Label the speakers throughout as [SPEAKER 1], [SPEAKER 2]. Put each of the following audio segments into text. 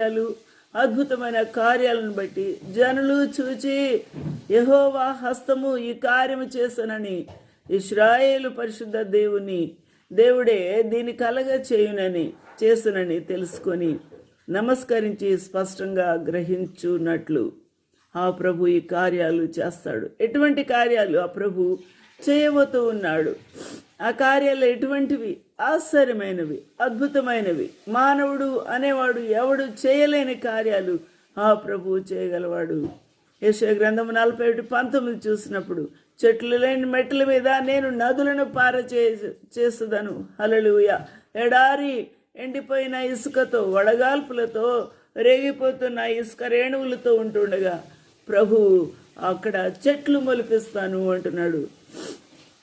[SPEAKER 1] కార్యాలు అద్భుతమైన కార్యాలను బట్టి జనులు చూచి యహోవా హస్తము ఈ కార్యము చేసనని ఇస్రాయేలు పరిశుద్ధ దేవుని దేవుడే దీని కలగ చేయునని చేసునని తెలుసుకొని నమస్కరించి స్పష్టంగా గ్రహించున్నట్లు ఆ ప్రభు ఈ కార్యాలు చేస్తాడు. ఎటువంటి కార్యాలు ఆ ప్రభు చేయబోతూ ఉన్నాడు? ఆ కార్యాలు ఎటువంటివి? ఆశ్చర్యమైనవి అద్భుతమైనవి. మానవుడు అనేవాడు ఎవడు చేయలేని కార్యాలు ఆ ప్రభువు చేయగలవాడు. యశో గ్రంథం నలభై ఒకటి పంతొమ్మిది చూసినప్పుడు చెట్లు లేని మెట్ల మీద నేను నదులను పార చే చేస్తుందను హలలుయ ఎడారి ఎండిపోయిన ఇసుకతో వడగాల్పులతో రేగిపోతున్న ఇసుక రేణువులతో ఉంటుండగా ప్రభు అక్కడ చెట్లు మొలిపిస్తాను అంటున్నాడు.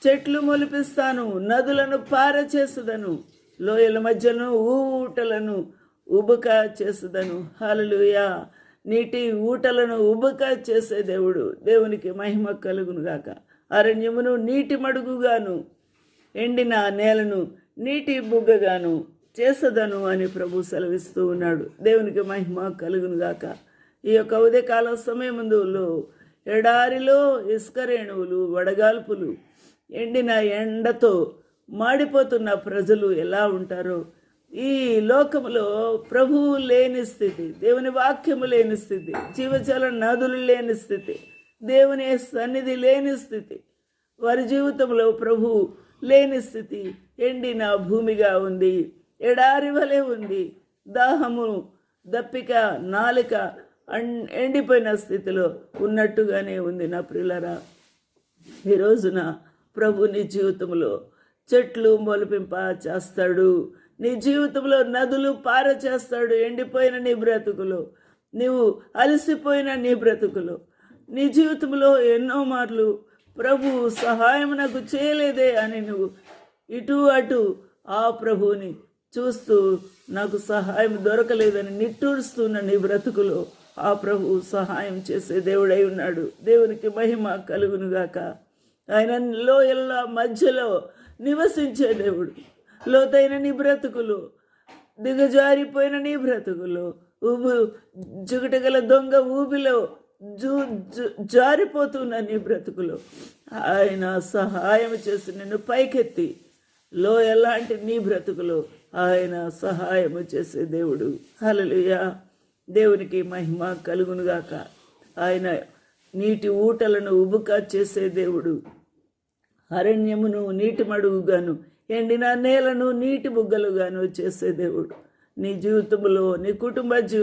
[SPEAKER 1] చెట్లు మొలిపిస్తాను నదులను పారచేసదను లోయల మధ్యను ఊటలను ఉబుక చేసేదను. హలలుయా నీటి ఊటలను ఉబుక చేసే దేవుడు దేవునికి మహిమ కలుగునుగాక అరణ్యమును నీటి మడుగుగాను ఎండిన నేలను నీటి బుగ్గగాను చేసదను అని ప్రభు సెలవిస్తూ ఉన్నాడు. దేవునికి మహిమ కలుగును గాక. ఈ యొక్క ఉదయకాల సమయముందులో ఎడారిలో ఇసుక రేణువులు వడగాల్పులు ఎండిన ఎండతో మాడిపోతున్న ప్రజలు ఎలా ఉంటారో ఈ లోకములో ప్రభువు లేని స్థితి దేవుని వాక్యము లేని స్థితి జీవజల నదులు లేని స్థితి దేవుని సన్నిధి లేని స్థితి వారి జీవితంలో ప్రభు లేని స్థితి ఎండిన భూమిగా ఉంది ఎడారి వలె ఉంది దాహము దప్పిక నాలిక ఎండిపోయిన స్థితిలో ఉన్నట్టుగానే ఉంది నా ప్రిల్లరా ఈ రోజున ప్రభు నీ జీవితంలో చెట్లు మొలిపింప చేస్తాడు. నీ జీవితంలో నదులు పార చేస్తాడు. ఎండిపోయిన నీ బ్రతుకులు నీవు అలసిపోయిన నీ బ్రతుకులు. నీ జీవితంలో ఎన్నో మార్లు ప్రభు సహాయం నాకు చేయలేదే అని నువ్వు ఇటు అటు ఆ ప్రభువుని చూస్తూ నాకు సహాయం దొరకలేదని నిట్టూరుస్తున్న నీ బ్రతుకులో ఆ ప్రభు సహాయం చేసే దేవుడై ఉన్నాడు. దేవునికి మహిమ కలుగునుగాక. ఆయన లోయల్ల మధ్యలో నివసించే దేవుడు. లోతైన నీ బ్రతుకులు దిగజారిపోయిన నీ బ్రతుకులు ఊబు జుగుటగల దొంగ ఊబిలో జూ జారిపోతున్న నీ బ్రతుకులు. ఆయన సహాయం చేసి నిన్ను పైకెత్తి లో ఎలాంటి నీ బ్రతుకులు ఆయన సహాయము చేసే దేవుడు. హల్లెలూయా. దేవునికి మహిమ కలుగునుగాక. ఆయన నీటి ఊటలను ఉబుక చేసే దేవుడు. అరణ్యమును నీటి మడుగుగాను ఎండిన నేలను నీటి బుగ్గలుగాను చేసే దేవుడు. నీ జీవితంలో నీ కుటుంబ జీవితం